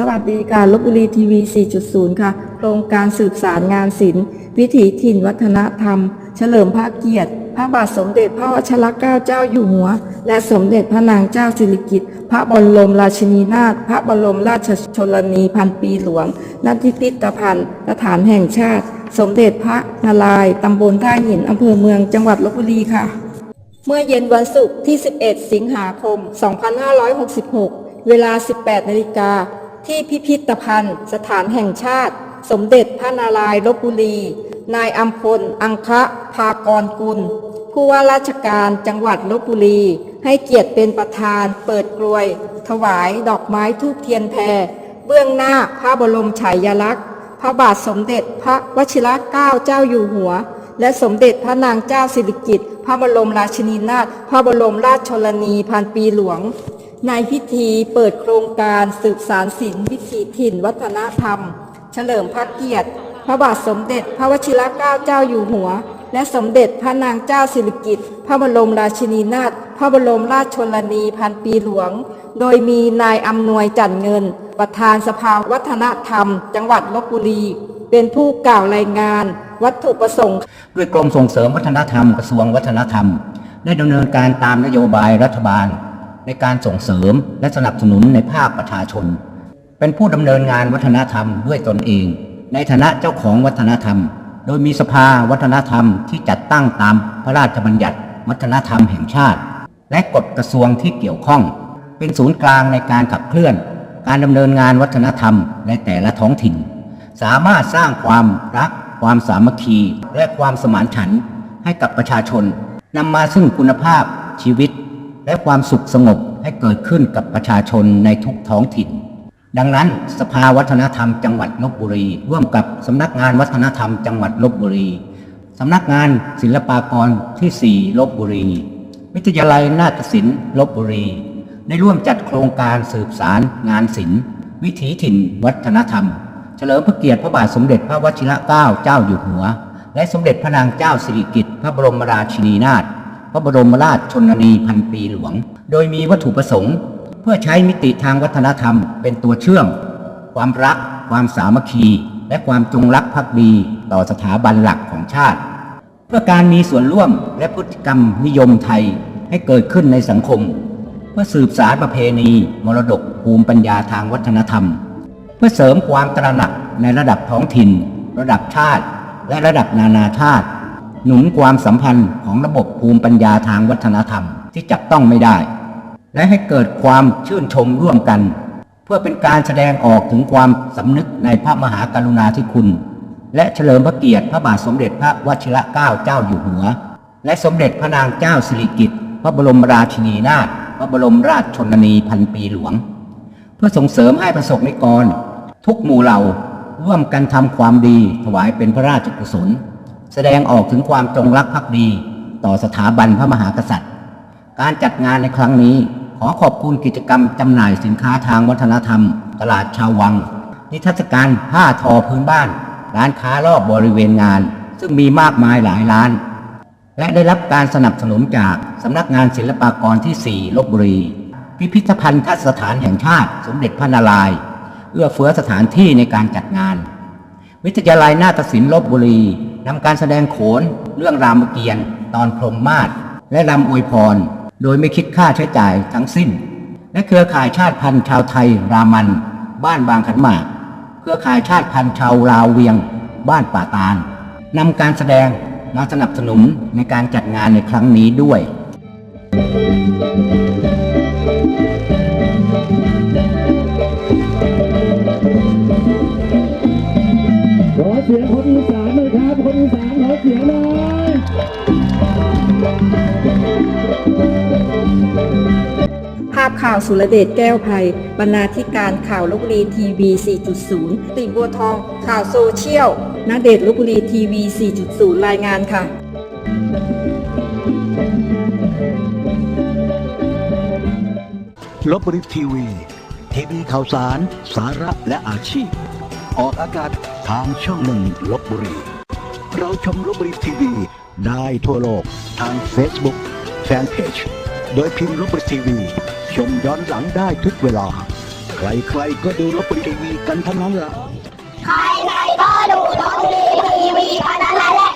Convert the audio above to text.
สวัสดีค่ะลบบุรีทีวี 4.0 ค่ะ โครงการสืบสารงานศิลป์วิถีถิ่นวัฒนธรรม เฉลิมพระเกียรติ พระบาทสมเด็จพระวชิรเกล้าเจ้าอยู่หัว และสมเด็จพระนางเจ้าสิริกิติ์พระบรมราชินีนาถพระบรมราชชนนีพันปีหลวงณที่พิพิธภัณฑ์สถานแห่งชาติ สมเด็จพระนารายณ์ตำบลท่าหินอำเภอเมืองจังหวัดลบบุรีค่ะ เมื่อเย็นวันศุกร์ที่ 11 สิงหาคม 2566 เวลา 18นาฬิกา ที่พิพิธภัณฑ์ สถานแห่งชาติ สมเด็จพระนารายณ์ลบบุรี นายอัมพล อังคะภากรกุล ผู้ว่าราชการจังหวัดลบบุรี ให้เกียรติเป็นประธาน เปิดกลวย ถวายดอกไม้ทูบเทียนแพรเบื้องหน้าพระบรมฉายาลักษณ์ พระบาทสมเด็จพระวชิรเกล้าเจ้าอยู่หัว และสมเด็จพระนางเจ้าสิริกิติ์พระบรมราชินีนาถพระบรมราชชนนีพันปีหลวง ในพิธีเปิดโครงการสืบสารศิลป์วิถีถิ่น วัฒนธรรม เฉลิมพระเกียรติ พระบาทสมเด็จ พระวชิรเกล้าเจ้าอยู่หัว และสมเด็จพระนางเจ้าสิริกิติ์พระบรมราชินีนาถพระบรมราชชนนีพันปีหลวง โดยมีนายอำนวยจันเงิน ประธานสภาวัฒนธรรม จังหวัดลบบุรี เป็นผู้กล่าวรายงาน วัตถุประสงค์ด้วยกรมส่งเสริมวัฒนธรรมกระทรวงวัฒนธรรม ได้ดำเนินการตามนโยบายรัฐบาล ในการส่งเสริมและสนับสนุนในภาคประชาชน เป็นผู้ดำเนินงานวัฒนธรรมด้วยตนเอง ในฐานะเจ้าของวัฒนธรรม โดยมีสภาวัฒนธรรมที่จัดตั้งตามพระราชบัญญัติวัฒนธรรมแห่งชาติ และกฎกระทรวงที่เกี่ยวข้อง เป็นศูนย์กลางในการขับเคลื่อน การดำเนินงานวัฒนธรรมในแต่ละท้องถิ่น สามารถสร้างความรัก ความสามัคคี และความสมานฉันท์ให้กับประชาชนนำมาซึ่งคุณภาพชีวิต และความสุขสงบให้เกิดขึ้นกับประชาชนในทุกท้องถิ่น ดังนั้นสภาวัฒนธรรมจังหวัดลบบุรี ร่วมกับสำนักงานวัฒนธรรมจังหวัดลบบุรีสำนักงานศิลปากรที่4ลบบุรี วิทยาลัยนาฏศิลป์ลบบุรี ได้ร่วมจัดโครงการสืบสารงานศิลป์วิถีถิ่น วัฒนธรรม เฉลิมพระเกียรติพระบาทสมเด็จพระวชิรเกล้าเจ้าอยู่หัว และสมเด็จพระนางเจ้าสิริกิติ์พระบรมราชินีนาถ ระบรมราชชนนีพันปีหลวง โดยมีวัตถุประสงค์ เพื่อใช้มิติทางวัฒนธรรมเป็นตัวเชื่อม ความรัก ความสามัคคี และความจงรักภักดีต่อสถาบันหลักของชาติ เพื่อการมีส่วนร่วมและพฤติกรรมนิยมไทยให้เกิดขึ้นในสังคม เพื่อสืบสารประเพณี มรดกภูมิปัญญาทางวัฒนธรรม เพื่อเสริมความตระหนักในระดับท้องถิ่น ระดับชาติ และระดับนานาชาติ หนุนความสัมพันธ์ของระบบภูมิปัญญาทางวัฒนธรรมที่จับต้องไม่ได้ และให้เกิดความชื่นชมร่วมกัน เพื่อเป็นการแสดงออกถึงความสำนึกในพระมหากรุณาธิคุณ และเฉลิมพระเกียรติพระบาทสมเด็จพระวชิรเกล้าเจ้าอยู่หัว และสมเด็จพระนางเจ้าสิริกิติ์พระบรมราชินีนาถพระบรมราชชนนีพันปีหลวง เพื่อส่งเสริมให้ประสบนิกร ทุกหมู่เหล่าร่วมกันทำความดีถวายเป็นพระราชกุศล แสดงออกถึงความจงรักภักดีต่อสถาบันพระมหากษัตริย์ การจัดงานในครั้งนี้ขอขอบคุณกิจกรรมจำหน่ายสินค้าทางวัฒนธรรม ตลาดชาววัง นิทรรศการผ้าทอพื้นบ้าน ร้านค้ารอบบริเวณงาน ซึ่งมีมากมายหลายร้าน และได้รับการสนับสนุนจากสำนักงานศิลปากรที่ 4 ลบบุรี พิพิธภัณฑ์ทัศสถานแห่งชาติ สมเด็จพระนารายณ์เอื้อเฟื้อสถานที่ในการจัดงาน วิทยาลัยนาฏศิลป์ลบบุรีนำการแสดงโขน เรื่องรามเกียรติ์ตอนพรหมมาศและรำอวยพร โดยไม่คิดค่าใช้จ่ายทั้งสิ้น และเครือข่ายชาติพันธุ์ชาวไทย รามัน บ้านบางขันหมาก เครือข่ายชาติพันธุ์ชาวลาวเวียง บ้านป่าตาลนำการแสดงมาสนับสนุนในการจัดงานในครั้งนี้ด้วยข คนอีสานขอเสียงหน่อยภาพข่าวสุรเดชแก้วภัย บรรณาธิการข่าวลบบุรีทีวี 4.0 ติบัวทอง ข่าวโซเชียลนาเดชลบบุรีทีวี 4.0 รายงานค่ะลบบุรีทีวีทีวีข่าวสาร สาระและอาชีพ ออกอากาศทางช่องหนึ่งลบบุรี เราชมรบลิสทีวี ได้ทั่วโลกทาง Facebook แฟนเพจโดยพิมพ์รบลิสทีวี ชมย้อนหลังได้ทุกเวลา ใครๆก็ดูรบลิสทีวีกันทั้งนั้นละใครๆก็ดูรบลิสทีวีกันทั้งนั้นแหละ